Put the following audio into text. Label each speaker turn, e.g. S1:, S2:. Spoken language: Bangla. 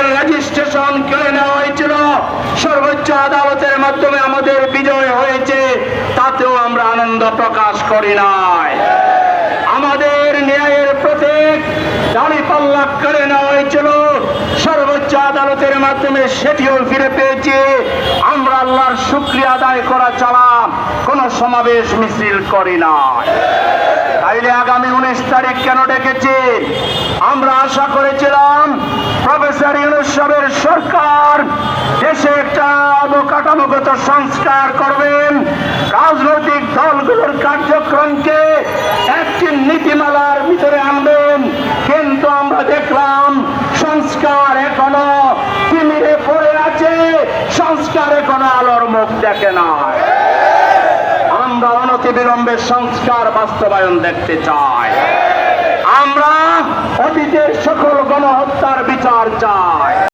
S1: আমাদের রেজিস্ট্রেশন কেড়ে নেওয়া হয়েছিল। সর্বোচ্চ আদালতের মাধ্যমে আমাদের বিজয় হয়েছে, তাতেও আমরা আনন্দ প্রকাশ করি নাই। আমাদের ন্যায়ের প্রতীক দাঁড়িপাল্লা কেড়ে নেওয়া হয়েছিল। সর্বোচ্চ আদালতের মাধ্যমে সেটিও ফিরে পেয়েছি। আমরা আল্লাহর শুক্রিয়া আদায় করা ছাড়া কোনো সমাবেশ মিছিল করি না তাইলে আগামী উনিশ তারিখ কেন ডেকেছি আমরা আশা করেছিলাম অবকাঠামোগত সংস্কার করবেন। রাজনৈতিক দলগুলোর কার্যক্রমকে একটি নীতিমালার ভিতরে আনবেন। কিন্তু আমরা দেখলাম, সংস্কার এখনও তিমিরে পড়ে আছে। সংস্কার এখনও আলোর মুখ দেখে না। আমরা অনতিবিলম্বে সংস্কার বাস্তবায়ন দেখতে চাই। আমরা অতীতের সকল গণহত্যার বিচার চাই।